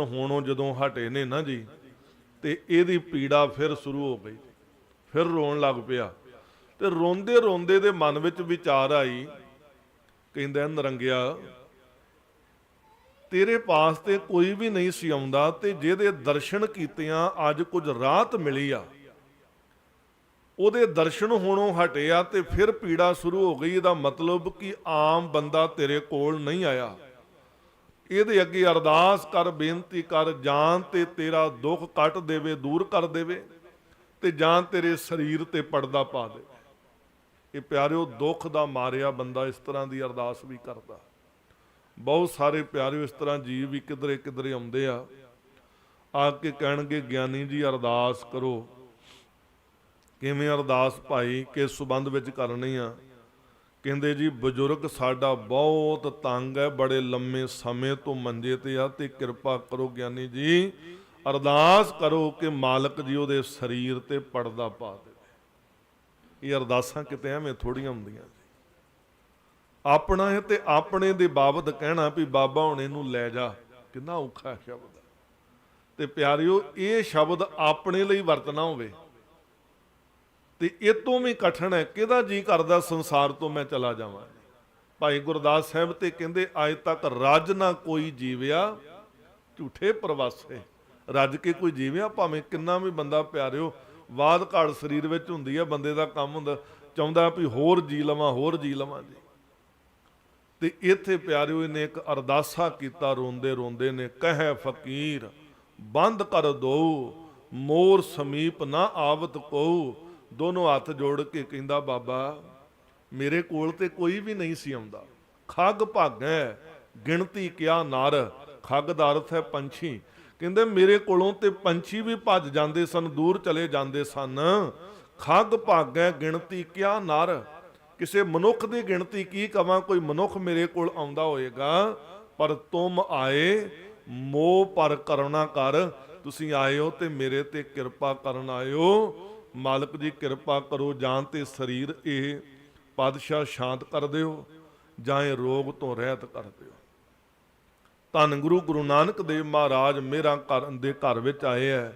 ਹੋਣੋਂ ਜਦੋਂ ਹਟੇ ਨੇ ਨਾ ਜੀ, ਤੇ ਇਹਦੀ ਪੀੜਾ ਫਿਰ ਸ਼ੁਰੂ ਹੋ ਗਈ। ਫਿਰ ਰੋਣ ਲੱਗ ਪਿਆ। ਤੇ ਰੋਂਦੇ ਰੋਂਦੇ ਦੇ ਮਨ ਵਿੱਚ ਵਿਚਾਰ ਆਈ, ਕਹਿੰਦਾ, ਨਰੰਗਿਆ, ਤੇਰੇ ਪਾਸ ਤੇ ਕੋਈ ਵੀ ਨਹੀਂ ਸੀ ਆਉਂਦਾ, ਤੇ ਜਿਹਦੇ ਦਰਸ਼ਨ ਕੀਤਿਆਂ ਅੱਜ ਕੁਝ ਰਾਹਤ ਮਿਲੀ ਆ। ਉਹਦੇ ਦਰਸ਼ਨ ਹੋਣੋਂ ਹਟਿਆ ਤੇ ਫਿਰ ਪੀੜਾ ਸ਼ੁਰੂ ਹੋ ਗਈ। ਇਹਦਾ ਮਤਲਬ ਕਿ ਆਮ ਬੰਦਾ ਤੇਰੇ ਕੋਲ ਨਹੀਂ ਆਇਆ। ਇਹਦੇ ਅੱਗੇ ਅਰਦਾਸ ਕਰ, ਬੇਨਤੀ ਕਰ, ਜਾਨ ਤੇ ਤੇਰਾ ਦੁੱਖ ਕੱਟ ਦੇਵੇ, ਦੂਰ ਕਰ ਦੇਵੇ ਤੇ ਜਾਨ ਤੇਰੇ ਸਰੀਰ ਤੇ ਪਰਦਾ ਪਾ ਦੇ ਇਹ ਪਿਆਰਿਓ, ਦੁੱਖ ਦਾ ਮਾਰਿਆ ਬੰਦਾ ਇਸ ਤਰ੍ਹਾਂ ਦੀ ਅਰਦਾਸ ਵੀ ਕਰਦਾ। ਬਹੁਤ ਸਾਰੇ ਪਿਆਰਿਓ, ਇਸ ਤਰ੍ਹਾਂ ਜੀਵ ਵੀ ਕਿਧਰੇ ਕਿਧਰੇ ਆਉਂਦੇ ਆ। ਆ ਕੇ ਕਹਿਣਗੇ, ਗਿਆਨੀ ਜੀ, ਅਰਦਾਸ ਕਰੋ। ਕਿਵੇਂ ਅਰਦਾਸ ਭਾਈ, ਕਿਸ ਸਬੰਧ ਵਿੱਚ ਕਰਨੀ ਆ? ਕਹਿੰਦੇ ਜੀ, ਬਜ਼ੁਰਗ, ਸਾਡਾ ਬਹੁਤ ਤੰਗ ਹੈ, ਬੜੇ ਲੰਮੇ ਸਮੇਂ ਤੋਂ ਮੰਜੇ ਤੇ ਆ ਤੇ ਕਿਰਪਾ ਕਰੋ ਗਿਆਨੀ ਜੀ, ਅਰਦਾਸ ਕਰੋ ਕਿ ਮਾਲਕ ਜੀ ਉਹਦੇ ਸਰੀਰ ਤੇ ਪਰਦਾ ਪਾ ਦੇਵੇ। ਇਹ ਅਰਦਾਸਾਂ ਕਿਤੇ ਐਵੇਂ ਥੋੜੀਆਂ ਹੁੰਦੀਆਂ ਜੀ। ਆਪਣਾ ਹੈ ਤੇ ਆਪਣੇ ਦੇ ਬਾਬਤ ਕਹਿਣਾ ਵੀ, ਬਾਬਾ, ਹੁਣ ਇਹਨੂੰ ਲੈ ਜਾ। ਕਿੰਨਾ ਔਖਾ ਸ਼ਬਦ। ਹੈ ਤੇ ਪਿਆਰਿਓ, ਇਹ ਸ਼ਬਦ ਆਪਣੇ ਲਈ ਵਰਤਣਾ ਹੋਵੇ। ਤੇ ਇਹ ਤੋਂ ਵੀ ਕਠਨ ਹੈ, ਕਿਹਦਾ ਜੀ ਕਰਦਾ ਸੰਸਾਰ ਤੋਂ ਮੈਂ ਚਲਾ ਜਾਵਾਂ? ਭਾਈ ਗੁਰਦਾਸ ਸਾਹਿਬ ਤੇ ਕਹਿੰਦੇ ਅੱਜ ਤੱਕ ਰੱਜ ਨਾ ਕੋਈ ਜੀਵਿਆ, ਝੂਠੇ ਪ੍ਰਵਾਸੇ। ਰੱਜ ਕੇ ਕੋਈ ਜੀਵਿਆ, ਭਾਵੇਂ ਕਿੰਨਾ ਵੀ ਬੰਦਾ ਪਿਆਰਿਓ। ਬਾਦ ਘਾੜ ਸਰੀਰ ਵਿੱਚ ਹੁੰਦੀ ਹੈ ਬੰਦੇ ਦਾ ਕੰਮ ਹੁੰਦਾ, ਚਾਹੁੰਦਾ ਵੀ ਹੋਰ ਜੀ ਲਵਾਂ, ਹੋਰ ਜੀ ਲਵਾਂ ਜੀ। ਤੇ ਇੱਥੇ ਪਿਆਰਿਓ, ਇਹਨੇ ਇੱਕ ਅਰਦਾਸਾ ਕੀਤਾ, ਰੋਂਦੇ ਰੋਂਦੇ ਨੇ, ਕਹਿ ਫਕੀਰ, ਬੰਦ ਕਰ ਦੋ ਮੋਰ ਸਮੀਪ ਨਾ ਆਵਤ ਕੋ ਦੋਨੋਂ ਹੱਥ ਜੋੜ ਕੇ ਕਹਿੰਦਾ, ਬਾਬਾ, ਮੇਰੇ ਕੋਲ ਤੇ ਕੋਈ ਵੀ ਨਹੀਂ ਸੀ ਆਉਂਦਾ। ਖੱਗ ਭਾਗੈ ਗਿਣਤੀ ਕਿਆ ਨਰ ਖੱਗ ਦਾ ਅਰਥ ਹੈ ਪੰਛੀ। ਕਹਿੰਦੇ, ਮੇਰੇ ਕੋਲੋਂ ਤੇ ਪੰਛੀ ਵੀ ਭੱਜ ਜਾਂਦੇ ਸਨ, ਦੂਰ ਚਲੇ ਜਾਂਦੇ ਸਨ। ਖੱਗ ਭਾਗੈ ਗਿਣਤੀ ਕਿਆ ਨਰ? ਕਿਸੇ ਮਨੁੱਖ ਦੀ ਗਿਣਤੀ ਕੀ ਕਵਾਂ? ਕੋਈ ਮਨੁੱਖ ਮੇਰੇ ਕੋਲ ਆਉਂਦਾ ਹੋਏਗਾ। ਪਰ ਤੁਮ ਆਏ, ਮੋਹ ਪਰ ਕਰੁਣਾ ਕਰ। ਤੁਸੀਂ ਆਏ ਹੋ ਤੇ ਮੇਰੇ ਤੇ ਕਿਰਪਾ ਕਰਨ ਆਇਓ ਮਾਲਕ ਜੀ ਕਿਰਪਾ ਕਰੋ ਜਾਂ ਤੇ ਸਰੀਰ ਇਹ ਪਾਦਸ਼ਾਹ ਸ਼ਾਂਤ ਕਰ ਦਿਓ, ਜਾਂ ਇਹ ਰੋਗ ਤੋਂ ਰਹਿਤ ਕਰ ਦਿਓ। ਧੰਨ ਗੁਰੂ ਗੁਰੂ ਨਾਨਕ ਦੇਵ ਮਹਾਰਾਜ ਮੇਰਾ ਘਰ ਦੇ ਘਰ ਵਿੱਚ ਆਏ ਐ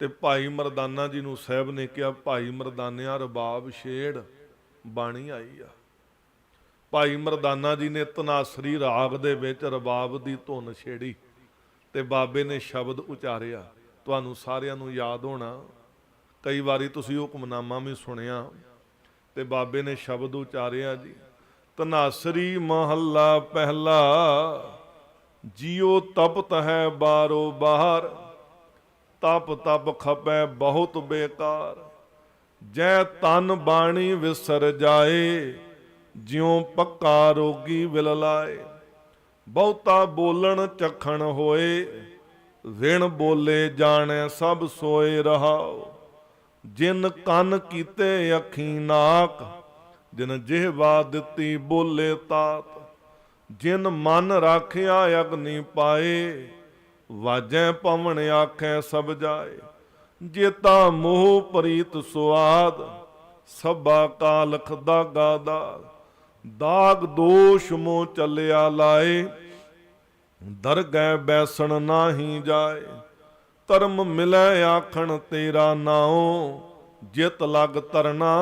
ਤੇ ਭਾਈ ਮਰਦਾਨਾ ਜੀ ਨੂੰ ਸਾਹਿਬ ਨੇ ਕਿਹਾ, ਭਾਈ ਮਰਦਾਨਿਆ ਰਬਾਬ ਛੇੜ ਬਾਣੀ ਆਈ ਆ। ਭਾਈ ਮਰਦਾਨਾ ਜੀ ਨੇ ਤਨਾਸਰੀ ਰਾਗ ਦੇ ਵਿੱਚ ਰਬਾਬ ਦੀ ਧੁਨ ਛੇੜੀ ਤੇ ਬਾਬੇ ਨੇ ਸ਼ਬਦ ਉਚਾਰਿਆ। ਤੁਹਾਨੂੰ ਸਾਰਿਆਂ ਨੂੰ ਯਾਦ ਹੋਣਾ ਕਈ ਵਾਰੀ ਤੁਸੀਂ ਹੁਕਮਨਾਮਾ ਵੀ ਸੁਣਿਆ ਤੇ ਬਾਬੇ ਨੇ ਸ਼ਬਦ ਉਚਾਰਿਆ ਜੀ ਤਨਾਸਰੀ ਮਹੱਲਾ ਪਹਿਲਾ, ਜਿਉ ਤਪਤ ਹੈ ਬਾਰੋ ਬਾਹਰ, ਤਪ ਤਪ ਖਪੈ ਬਹੁਤ ਬੇਕਾਰ, ਜੈ ਤਨ ਬਾਣੀ ਵਿਸਰ ਜਾਏ, ਜਿਉ ਪੱਕਾ ਰੋਗੀ ਵਿਲ ਲਾਏ ਬਹੁਤਾ ਬੋਲਣ ਚਖਣ ਹੋਏ, ਵਿਣ ਬੋਲੇ ਜਾਣੈ ਸਭ ਸੋਏ ਰਹਾਓ ਜਿਨ ਕੰਨ ਕੀਤੇ ਅੱਖੀ ਨਾਕ, ਜਿਨ ਜਿਹਵਾ ਦਿੱਤੀ ਬੋਲੇ ਤਾਤ, ਜਿਨ ਮਨ ਰਾਖਿਆ ਅਗਨੀ ਪਾਏ, ਵਾਜੈ ਪਵਨ ਆਖੈ ਸਭ ਜਾਏ। ਜੇਤਾ ਮੋਹ ਪ੍ਰੀਤ ਸੁਆਦ, ਸਭਾ ਕਾਲਖ ਦਾਗਾ ਦਾ ਦਾਗ ਦੋਸ਼ ਮੋ ਚੱਲਿਆ ਲਾਏ, ਦਰਗਹਿ ਬੈਸਣ ਨਾਹੀ ਜਾਏ। ਧਰਮ ਮਿਲੈ ਆਖਣ ਤੇਰਾ ਨਾਉ, ਜਿਤ ਲਗ ਤਰਨਾ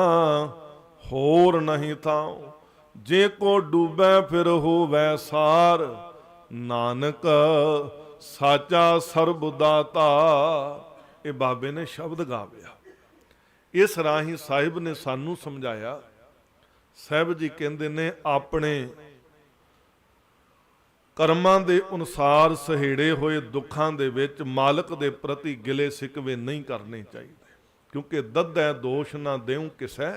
ਹੋਰ ਨਹੀਂ ਥਾਉ। ਜੇ ਕੋ ਡੂਬੈ ਫਿਰ ਹੋਵੈ ਸਾਰ, ਨਾਨਕ ਸਾਚਾ ਸਰਬ ਦਾਤਾ ਇਹ ਬਾਬੇ ਨੇ ਸ਼ਬਦ ਗਾਵਿਆ। ਇਸ ਰਾਹੀਂ ਸਾਹਿਬ ਨੇ ਸਾਨੂੰ ਸਮਝਾਇਆ, ਸਾਹਿਬ ਜੀ ਕਹਿੰਦੇ ਨੇ, ਆਪਣੇ ਕਰਮਾਂ ਦੇ ਅਨੁਸਾਰ ਸਹੇੜੇ ਹੋਏ ਦੁੱਖਾਂ ਦੇ ਵਿੱਚ ਮਾਲਕ ਦੇ ਪ੍ਰਤੀ ਗਿਲੇ ਸਿਕਵੇ ਨਹੀਂ ਕਰਨੇ ਚਾਹੀਦੇ। ਕਿਉਂਕਿ ਦੱਦ ਹੈ ਦੋਸ਼ ਨਾ ਦੇਉ ਕਿਸੈ।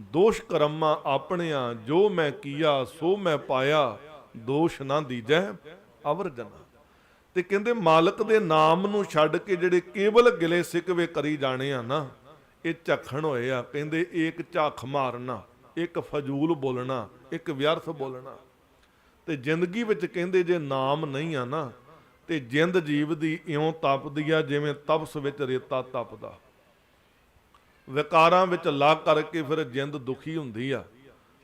ਦੋਸ਼ ਕਰਮਾਂ ਆਪਣਿਆਂ, ਜੋ ਮੈਂ ਕੀਆ, ਸੋ ਮੈਂ ਪਾਇਆ, ਦੋਸ਼ ਨਾ ਦੀਜੈ, ਅਵਰ ਜਨਾ। ਤੇ ਕਹਿੰਦੇ ਮਾਲਕ ਦੇ ਨਾਮ ਨੂੰ ਛੱਡ ਕੇ ਜਿਹੜੇ ਕੇਵਲ ਗਿਲੇ ਸਿਕਵੇ ਕਰੀ ਜਾਣੇ ਆ ਨਾ, ਇਹ ਝਖਣ ਹੋਏ ਆ। ਕਹਿੰਦੇ ਇੱਕ ਝਾਖ ਮਾਰਨਾ ਇੱਕ ਫਜ਼ੂਲ ਬੋਲਣਾ ਇੱਕ ਵਿਅਰਥ ਬੋਲਣਾ। ਤੇ ਜ਼ਿੰਦਗੀ ਵਿੱਚ ਕਹਿੰਦੇ ਜੇ ਨਾਮ ਨਹੀਂ ਆ ਨਾ, ਤੇ ਜਿੰਦ ਜੀਵ ਦੀ ਇਉਂ ਤਪਦੀ ਆ, ਜਿਵੇਂ ਤਪਸ ਵਿੱਚ ਰੇਤਾ ਤਪਦਾ। ਵਿਕਾਰਾਂ ਵਿੱਚ ਲੱਗ ਕਰਕੇ ਫਿਰ ਜਿੰਦ ਦੁਖੀ ਹੁੰਦੀ ਆ।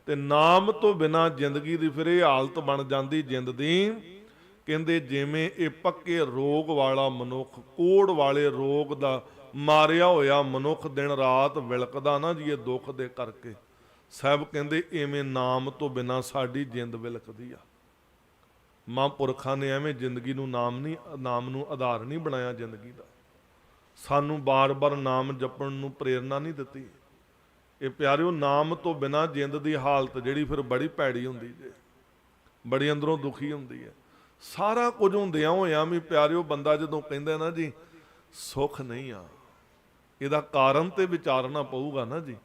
ਤੇ ਨਾਮ ਤੋਂ ਬਿਨਾ ਜ਼ਿੰਦਗੀ ਦੀ ਫਿਰ ਇਹ ਹਾਲਤ ਬਣ ਜਾਂਦੀ ਜਿੰਦ ਦੀ। ਕਹਿੰਦੇ ਜਿਵੇਂ ਇਹ ਪੱਕੇ ਰੋਗ ਵਾਲਾ ਮਨੁੱਖ, ਕੋੜ ਵਾਲੇ ਰੋਗ ਦਾ ਮਾਰਿਆ ਹੋਇਆ ਮਨੁੱਖ ਦਿਨ ਰਾਤ ਵਿਲਕਦਾ ਨਾ ਜੀ ਇਹ ਦੁੱਖ ਦੇ ਕਰਕੇ। ਸਾਹਿਬ ਕਹਿੰਦੇ ਐਵੇਂ ਨਾਮ ਤੋਂ ਬਿਨਾ ਸਾਡੀ ਜਿੰਦ ਵਿਲਕਦੀ ਆ। ਮਹਾਂਪੁਰਖਾਂ ਨੇ ਐਵੇਂ ਜ਼ਿੰਦਗੀ ਨੂੰ ਨਾਮ ਨਹੀਂ ਨਾਮ ਨੂੰ ਆਧਾਰ ਨਹੀਂ ਬਣਾਇਆ ਜ਼ਿੰਦਗੀ ਦਾ। ਸਾਨੂੰ ਬਾਰ-ਬਾਰ ਨਾਮ ਜਪਣ ਨੂੰ ਪ੍ਰੇਰਣਾ ਨਹੀਂ ਦਿੱਤੀ। ਇਹ ਪਿਆਰਿਓ, ਨਾਮ ਤੋਂ ਬਿਨਾ ਜਿੰਦ ਦੀ ਹਾਲਤ ਜਿਹੜੀ ਫਿਰ ਬੜੀ ਭੈੜੀ ਹੁੰਦੀ ਜੇ। ਬੜੀ ਅੰਦਰੋਂ ਦੁਖੀ ਹੁੰਦੀ ਹੈ। ਸਾਰਾ ਕੁਝ ਹੁੰਦਿਆਂ ਹੋਇਆ ਵੀ ਪਿਆਰਿਓ, ਬੰਦਾ ਜਦੋਂ ਕਹਿੰਦਾ ਨਾ ਜੀ, ਸੁੱਖ ਨਹੀਂ ਆ। ਇਹਦਾ ਕਾਰਨ ਤੇ ਵਿਚਾਰਨਾ ਪਊਗਾ ਨਾ ਜੀ।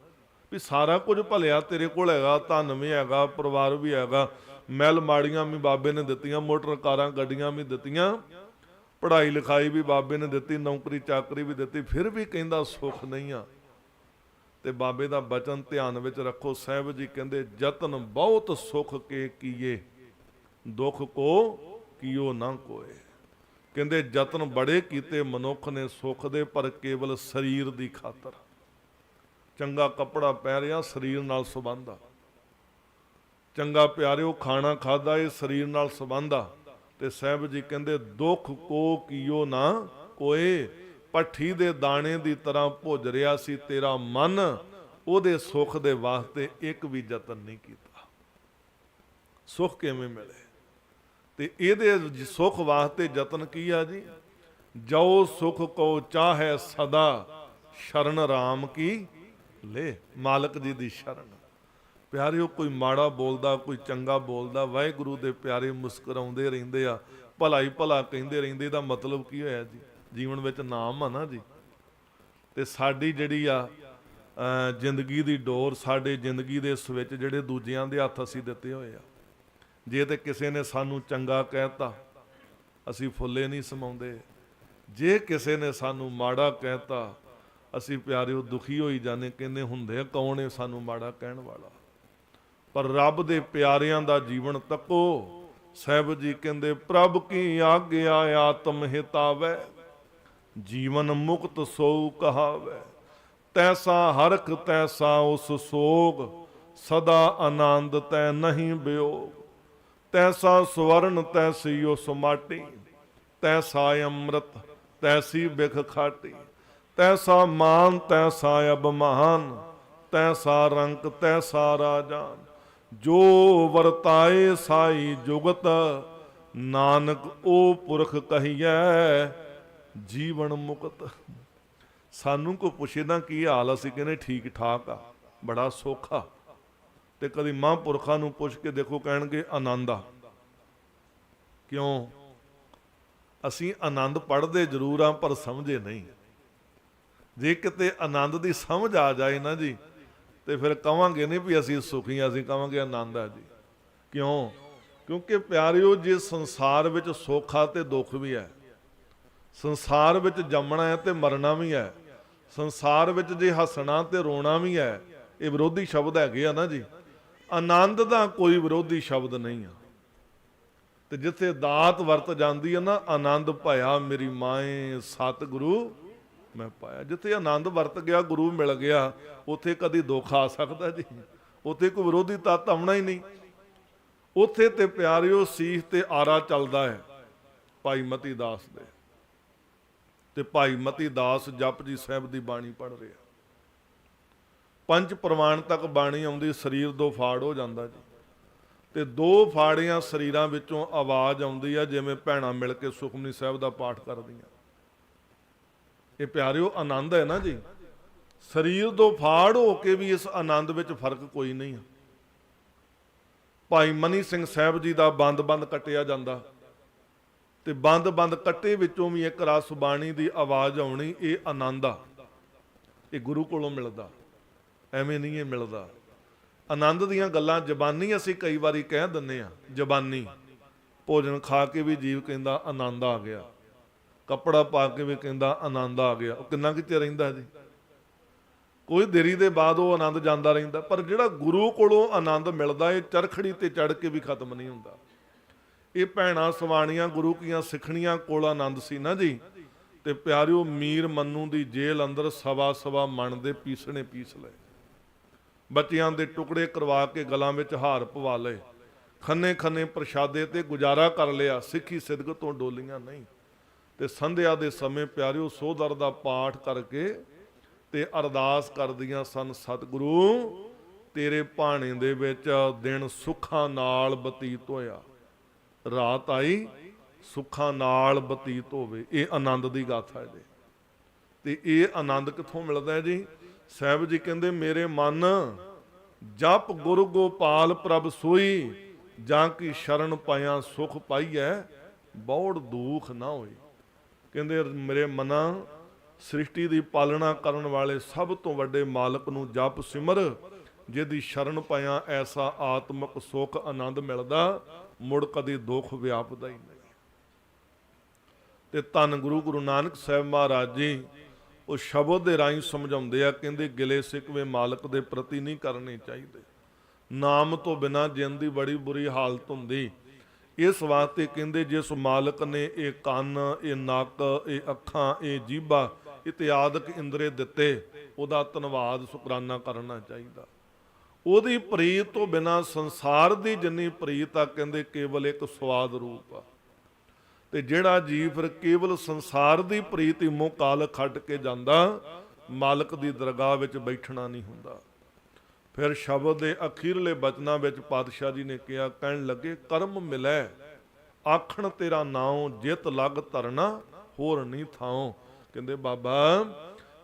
ਵੀ ਸਾਰਾ ਕੁਝ ਭਲਿਆ ਤੇਰੇ ਕੋਲ ਹੈਗਾ, ਧਨ ਵੀ ਹੈਗਾ, ਪਰਿਵਾਰ ਵੀ ਹੈਗਾ। ਮਹਿਲ ਮਾੜੀਆਂ ਵੀ ਬਾਬੇ ਨੇ ਦਿੱਤੀਆਂ, ਮੋਟਰ ਕਾਰਾਂ, ਗੱਡੀਆਂ ਵੀ ਦਿੱਤੀਆਂ। ਪੜ੍ਹਾਈ ਲਿਖਾਈ ਵੀ ਬਾਬੇ ਨੇ ਦਿੱਤੀ, ਨੌਕਰੀ ਚਾਕਰੀ ਵੀ ਦਿੱਤੀ, ਫਿਰ ਵੀ ਕਹਿੰਦਾ ਸੁੱਖ ਨਹੀਂ ਆ। ਤੇ ਬਾਬੇ ਦਾ ਬਚਨ ਧਿਆਨ ਵਿੱਚ ਰੱਖੋ, ਸਾਹਿਬ ਜੀ ਕਹਿੰਦੇ, ਯਤਨ ਬਹੁਤ ਸੁਖ ਕੇ ਕੀਏ, ਦੁੱਖ ਕੋ ਕੀਓ ਨਾ ਕੋਏ। ਕਹਿੰਦੇ, ਯਤਨ ਬੜੇ ਕੀਤੇ ਮਨੁੱਖ ਨੇ ਸੁਖ ਦੇ, ਪਰ ਕੇਵਲ ਸਰੀਰ ਦੀ ਖਾਤਰ। ਚੰਗਾ ਕੱਪੜਾ ਪਹਿਰਿਆ ਸਰੀਰ ਨਾਲ ਸੰਬੰਧ ਆ। ਚੰਗਾ ਪਿਆਰਿਓ, ਖਾਣਾ ਖਾਦਾ ਇਹ ਸਰੀਰ ਨਾਲ ਸੰਬੰਧ ਆ। ਤੇ ਸਾਹਿਬ ਜੀ ਕਹਿੰਦੇ, ਦੁੱਖ ਕੋ ਕੀਓ ਨਾ ਕੋਏ? ਪੱਠੀ ਦੇ ਦਾਣੇ ਦੀ ਤਰ੍ਹਾਂ ਭੁੱਜ ਰਿਹਾ ਸੀ ਤੇਰਾ ਮਨ। ਉਹਦੇ ਸੁੱਖ ਦੇ ਵਾਸਤੇ ਇੱਕ ਵੀ ਯਤਨ ਨਹੀਂ ਕੀਤਾ। ਸੁੱਖ ਕਿਵੇਂ ਮਿਲੇ? ਤੇ ਇਹਦੇ ਸੁੱਖ ਵਾਸਤੇ ਯਤਨ ਕੀ ਆ ਜੀ? ਜੋ ਸੁਖ ਕੋ ਚਾਹੇ ਸਦਾ, ਸ਼ਰਨ ਰਾਮ ਕੀ ਲੈ, ਮਾਲਕ ਜੀ ਦੀ ਸ਼ਰਨ। ਪਿਆਰਿਓ, ਕੋਈ ਮਾੜਾ ਬੋਲਦਾ, ਕੋਈ ਚੰਗਾ ਬੋਲਦਾ, ਵਾਹਿਗੁਰੂ ਦੇ ਪਿਆਰੇ ਮੁਸਕਰਾਉਂਦੇ ਰਹਿੰਦੇ ਆ, ਭਲਾਈ ਭਲਾ ਕਹਿੰਦੇ ਰਹਿੰਦੇ ਦਾ ਮਤਲਬ ਕੀ ਹੋਇਆ ਜੀ? ਜੀਵਨ ਵਿੱਚ ਨਾਮ ਆ ਨਾ ਜੀ। ਤੇ ਸਾਡੀ ਜਿਹੜੀ ਆ ਜ਼ਿੰਦਗੀ ਦੀ ਡੋਰ, ਸਾਡੇ ਜ਼ਿੰਦਗੀ ਦੇ ਸਵਿੱਚ ਜਿਹੜੇ ਦੂਜਿਆਂ ਦੇ ਹੱਥ ਅਸੀਂ ਦਿੱਤੇ ਹੋਏ ਆ। ਜੇ ਤੇ ਕਿਸੇ ਨੇ ਸਾਨੂੰ ਚੰਗਾ ਕਹਿਤਾ, ਅਸੀਂ ਫੁੱਲੇ ਨਹੀਂ ਸਮਾਉਂਦੇ। ਜੇ ਕਿਸੇ ਨੇ ਸਾਨੂੰ ਮਾੜਾ ਕਹਿਤਾ ਅਸੀਂ ਪਿਆਰਿਓ ਦੁਖੀ ਹੋਈ ਜਾਂਦੇ ਕਹਿੰਦੇ ਹੁੰਦੇ ਕੌਣ ਹੈ ਸਾਨੂੰ ਮਾੜਾ ਕਹਿਣ ਵਾਲਾ? ਪਰ ਰੱਬ ਦੇ ਪਿਆਰਿਆਂ ਦਾ ਜੀਵਨ ਤੱਕੋ, ਸਾਹਿਬ ਜੀ ਕਹਿੰਦੇ, ਪ੍ਰਭ ਕੀ ਆਗਿਆ ਆਤਮ ਹਿਤਾਵੈ? ਜੀਵਨ ਮੁਕਤ ਸੋ ਕਹਾਵੈ। ਤੈਸਾ ਹਰਖ, ਤੈਸਾ ਉਸ ਸੋਗ, ਸਦਾ ਆਨੰਦ ਤੈ ਨਹੀਂ ਬਿਯੋਗ ਤੈਸਾ ਸਵਰਨ, ਤੈਸੀ ਉਸ ਮਾਟੀ, ਤੈਸਾ ਅੰਮ੍ਰਿਤ, ਤੈਸੀ ਬਿਖ ਖਾਟੀ। ਤੈਸਾ ਮਾਨ, ਤੈਸਾ ਅਬਮਾਨ ਤੈਸਾ ਰੰਕ ਤੈਸਾ ਰਾਜਾਨ। ਜੋ ਵਰਤਾਏ ਸਾਈ ਜੁਗਤ, ਨਾਨਕ ਉਹ ਪੁਰਖ ਕਹੀਐ, ਜੀਵਨ ਮੁਕਤ। ਸਾਨੂੰ ਕੋ ਪੁੱਛੇ ਨਾ ਕੀ ਹਾਲ ਅਸੀਂ ਕਹਿੰਦੇ ਠੀਕ ਠਾਕ ਆ, ਬੜਾ ਸੌਖਾ। ਤੇ ਕਦੀ ਮਹਾਂਪੁਰਖਾਂ ਨੂੰ ਪੁੱਛ ਕੇ ਦੇਖੋ, ਕਹਿਣਗੇ ਆਨੰਦ ਆ। ਕਿਉਂ? ਅਸੀਂ ਆਨੰਦ ਪੜਦੇ ਜ਼ਰੂਰ ਆ, ਪਰ ਸਮਝੇ ਨਹੀਂ। ਜੇ ਕਿਤੇ ਆਨੰਦ ਦੀ ਸਮਝ ਆ ਜਾਏ ਨਾ ਜੀ, ਤੇ ਫਿਰ ਕਵਾਂਗੇ ਨਹੀਂ ਵੀ ਅਸੀਂ ਸੁਖੀ ਆ, ਅਸੀਂ ਕਵਾਂਗੇ ਆਨੰਦ ਆ ਜੀ। ਕਿਉਂ? ਕਿਉਂਕਿ ਪਿਆਰਿਓ, ਜੇ ਸੰਸਾਰ ਵਿੱਚ ਸੁੱਖ ਆ ਤੇ ਦੁੱਖ ਵੀ ਹੈ। ਸੰਸਾਰ ਵਿੱਚ ਜੰਮਣਾ ਹੈ ਤੇ ਮਰਨਾ ਵੀ ਹੈ। ਸੰਸਾਰ ਵਿੱਚ ਜੇ ਹੱਸਣਾ ਤੇ ਰੋਣਾ ਵੀ ਹੈ, ਇਹ ਵਿਰੋਧੀ ਸ਼ਬਦ ਹੈਗੇ ਆ ਨਾ ਜੀ। ਆਨੰਦ ਦਾ ਕੋਈ ਵਿਰੋਧੀ ਸ਼ਬਦ ਨਹੀਂ ਆ। ਤੇ ਜਿੱਥੇ ਦਾਤ ਵਰਤ ਜਾਂਦੀ ਹੈ ਨਾ, ਆਨੰਦ ਭਇਆ ਮੇਰੀ ਮਾਏ ਸਤਿਗੁਰੂ। ਮੈਂ ਪਾਇਆ। ਜਿੱਥੇ ਆਨੰਦ ਵਰਤ ਗਿਆ, ਗੁਰੂ ਮਿਲ ਗਿਆ, ਉੱਥੇ ਕਦੀ ਦੁੱਖ ਆ ਸਕਦਾ ਜੀ। ਉੱਥੇ ਕੋਈ ਵਿਰੋਧੀ ਤੱਤ ਆਉਣਾ ਹੀ ਨਹੀਂ। ਉੱਥੇ ਤੇ ਪਿਆਰਿਓ, ਸੀਸ ਤੇ ਆਰਾ ਚੱਲਦਾ ਹੈ, ਭਾਈ ਮਤੀ ਦਾਸ ਦੇ। ਤੇ ਭਾਈ ਮਤੀ ਦਾਸ ਜਪਜੀ ਸਾਹਿਬ ਦੀ ਬਾਣੀ ਪੜ੍ਹ ਰਿਹਾ। ਪੰਜ ਪ੍ਰਮਾਣ ਤੱਕ ਬਾਣੀ ਆਉਂਦੀ, ਸਰੀਰ ਦੋ ਫਾੜ ਹੋ ਜਾਂਦਾ ਜੀ। ਤੇ ਦੋ ਫਾੜੀਆਂ ਸਰੀਰਾਂ ਵਿੱਚੋਂ ਆਵਾਜ਼ ਆਉਂਦੀ ਆ, ਜਿਵੇਂ ਭੈਣਾਂ ਮਿਲ ਕੇ ਸੁਖਮਨੀ ਸਾਹਿਬ ਦਾ ਪਾਠ ਕਰਦੀਆਂ। ਇਹ ਪਿਆਰਿਓ, ਆਨੰਦ ਹੈ ਨਾ ਜੀ? ਸਰੀਰ ਤੋਂ ਫਾੜ ਹੋ ਕੇ ਵੀ ਇਸ ਆਨੰਦ ਵਿੱਚ ਫ਼ਰਕ ਕੋਈ ਨਹੀਂ ਆ। ਭਾਈ ਮਨੀ ਸਿੰਘ ਸਾਹਿਬ ਜੀ ਦਾ ਬੰਦ-ਬੰਦ ਕੱਟਿਆ ਜਾਂਦਾ। ਤੇ ਬੰਦ-ਬੰਦ ਕੱਟੇ ਵਿੱਚੋਂ ਵੀ ਇੱਕ ਰਸ ਬਾਣੀ ਦੀ ਆਵਾਜ਼ ਆਉਣੀ, ਇਹ ਆਨੰਦ ਆ। ਇਹ ਗੁਰੂ ਕੋਲੋਂ ਮਿਲਦਾ। ਐਵੇਂ ਨਹੀਂ ਇਹ ਮਿਲਦਾ। ਆਨੰਦ ਦੀਆਂ ਗੱਲਾਂ ਜ਼ਬਾਨੀ ਅਸੀਂ ਕਈ ਵਾਰੀ ਕਹਿ ਦਿੰਨੇ ਆ, ਜ਼ਬਾਨੀ। ਭੋਜਨ ਖਾ ਕੇ ਵੀ ਜੀਵ ਕਹਿੰਦਾ ਆਨੰਦ ਆ ਗਿਆ। ਕੱਪੜਾ ਪਾ ਕੇ ਵੀ ਕਹਿੰਦਾ ਆਨੰਦ ਆ ਗਿਆ। ਉਹ ਕਿੰਨਾ ਕਿਤੇ ਰਹਿੰਦਾ ਜੀ? ਕੋਈ ਦੇਰੀ ਦੇ ਬਾਅਦ ਉਹ ਆਨੰਦ ਜਾਂਦਾ ਰਹਿੰਦਾ। ਪਰ ਜਿਹੜਾ ਗੁਰੂ ਕੋਲੋਂ ਆਨੰਦ ਮਿਲਦਾ, ਇਹ ਚਰਖੜੀ ਤੇ ਚੜ ਕੇ ਵੀ ਖਤਮ ਨਹੀਂ ਹੁੰਦਾ। ਇਹ ਭੈਣਾ ਸਵਾਣੀਆਂ, ਗੁਰੂ ਕੀਆਂ ਸਿੱਖਣੀਆਂ ਕੋਲ ਆਨੰਦ ਸੀ ਨਾ ਜੀ? ਤੇ ਪਿਆਰਿਓ, ਮੀਰ ਮੰਨੂ ਦੀ ਜੇਲ੍ਹ ਅੰਦਰ ਸਵਾ ਸਵਾ ਮਣ ਦੇ ਪੀਸਣੇ ਪੀਸ ਲਏ। ਬੱਚਿਆਂ ਦੇ ਟੁਕੜੇ ਕਰਵਾ ਕੇ ਗਲਾਂ ਵਿੱਚ ਹਾਰ ਪਵਾ ਲਏ। ਖੰਨੇ ਖੰਨੇ ਪ੍ਰਸ਼ਾਦੇ ਤੇ ਗੁਜ਼ਾਰਾ ਕਰ ਲਿਆ। ਸਿੱਖੀ ਸਿਦਕ ਤੋਂ ਡੋਲੀਆਂ ਨਹੀਂ। ਤੇ ਸੰਧਿਆ ਦੇ ਸਮੇਂ ਪਿਆਰਿਓ ਸੋਦਰ ਦਾ ਪਾਠ ਕਰਕੇ ਤੇ ਅਰਦਾਸ ਕਰਦੀਆਂ ਸਨ, ਸਤਿਗੁਰੂ, ਤੇਰੇ ਭਾਣੇ ਦੇ ਵਿੱਚ ਦਿਨ ਸੁੱਖਾਂ ਨਾਲ ਬਤੀਤ ਹੋਇਆ। ਰਾਤ ਆਈ, ਸੁੱਖਾਂ ਨਾਲ ਬਤੀਤ ਹੋਵੇ। ਇਹ ਆਨੰਦ ਦੀ ਗਾਥਾ ਹੈ ਜੀ। ਤੇ ਇਹ ਆਨੰਦ ਕਿੱਥੋਂ ਮਿਲਦਾ ਹੈ ਜੀ? ਸਾਹਿਬ ਜੀ ਕਹਿੰਦੇ, ਮੇਰੇ ਮਨ ਜਪ ਗੁਰੂ ਗੋਪਾਲ ਪ੍ਰਭ ਸੋਈ, ਜਾਂ ਕੀ ਸ਼ਰਨ ਪਾਇਆ ਸੁਖ ਪਾਈਐ, ਬੌੜ ਦੁਖ ਨਾ ਹੋਏ। ਕਹਿੰਦੇ ਮੇਰੇ ਮਨਾ ਸ੍ਰਿਸ਼ਟੀ ਦੀ ਪਾਲਣਾ ਕਰਨ ਵਾਲੇ ਸਭ ਤੋਂ ਵੱਡੇ ਮਾਲਕ ਨੂੰ ਜਪ ਸਿਮਰ, ਜਿਹਦੀ ਸ਼ਰਨ ਪਾਇਆ ਐਸਾ ਆਤਮਿਕ ਸੁਖ ਆਨੰਦ ਮਿਲਦਾ, ਮੁੜ ਕਦੇ ਦੁੱਖ ਵਿਆਪਦਾ ਹੀ ਨਹੀਂ। ਤੇ ਧੰਨ ਗੁਰੂ ਗੁਰੂ ਨਾਨਕ ਸਾਹਿਬ ਮਹਾਰਾਜ ਜੀ, ਉਹ ਸ਼ਬਦ ਦੇ ਰਾਹੀਂ ਸਮਝਾਉਂਦੇ ਆ, ਕਹਿੰਦੇ ਗਿਲੇ ਸਿਕਵੇ ਮਾਲਕ ਦੇ ਪ੍ਰਤੀ ਨਹੀਂ ਕਰਨੇ ਚਾਹੀਦੇ। ਨਾਮ ਤੋਂ ਬਿਨਾ ਜਿੰਦ ਦੀ ਬੜੀ ਬੁਰੀ ਹਾਲਤ ਹੁੰਦੀ। ਇਸ ਵਾਸਤੇ ਕਹਿੰਦੇ ਜਿਸ ਮਾਲਕ ਨੇ ਇਹ ਕੰਨ, ਇਹ ਨੱਕ, ਇਹ ਅੱਖਾਂ, ਇਹ ਜੀਭਾ ਇਤਿਆਦਿਕ ਇੰਦਰੇ ਦਿੱਤੇ, ਉਹਦਾ ਧੰਨਵਾਦ ਸ਼ੁਕਰਾਨਾ ਕਰਨਾ ਚਾਹੀਦਾ। ਉਹਦੀ ਪ੍ਰੀਤ ਤੋਂ ਬਿਨਾ ਸੰਸਾਰ ਦੀ ਜਿੰਨੀ ਪ੍ਰੀਤ ਆ, ਕਹਿੰਦੇ ਕੇਵਲ ਇੱਕ ਸਵਾਦ ਰੂਪ ਆ। ਤੇ ਜਿਹੜਾ ਜੀਵ ਫਿਰ ਕੇਵਲ ਸੰਸਾਰ ਦੀ ਪ੍ਰੀਤ ਹੀ ਮੋਹ ਕਾਲ ਖੱਟ ਕੇ ਜਾਂਦਾ, ਮਾਲਕ ਦੀ ਦਰਗਾਹ ਵਿੱਚ ਬੈਠਣਾ ਨਹੀਂ ਹੁੰਦਾ। ਫਿਰ ਸ਼ਬਦ ਦੇ ਅਖੀਰਲੇ ਬਚਨਾਂ ਵਿੱਚ ਪਾਤਸ਼ਾਹ ਜੀ ਨੇ ਕਿਹਾ, ਕਹਿਣ ਲੱਗੇ, ਕਰਮ ਮਿਲੈ। ਆਖਣ ਤੇਰਾ ਨਾਉ, ਜਿਤ ਲਗ ਧਰਨਾ, ਹੋਰ ਨਹੀਂ ਥਾਉ। ਕਹਿੰਦੇ, ਬਾਬਾ,